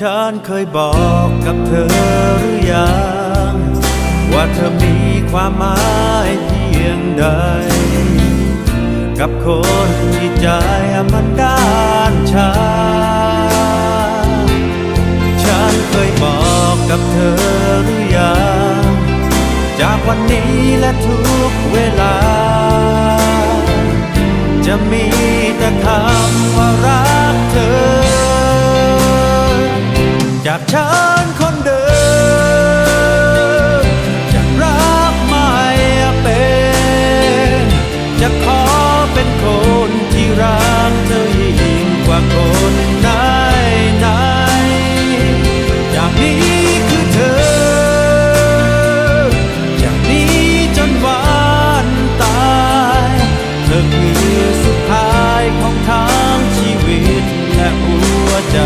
ฉันเคยบอกกับเธอหรือยัง ว่าเธอมีความหมายเพียงใด กับคนที่ใจมันด้านชาฉันเคยบอกกับเธอหรือยัง จากวันนี้และทุกเวลา จะมีแต่คำ จากฉันคนเดิม จะรักไม่เป็น จะขอเป็นคนที่รักเธอยิ่งกว่าคนไหนไหนจากนี้คือเธอ จากนี้จนวันตาย เธอคือสุดท้ายของทางชีวิตและหัวใจ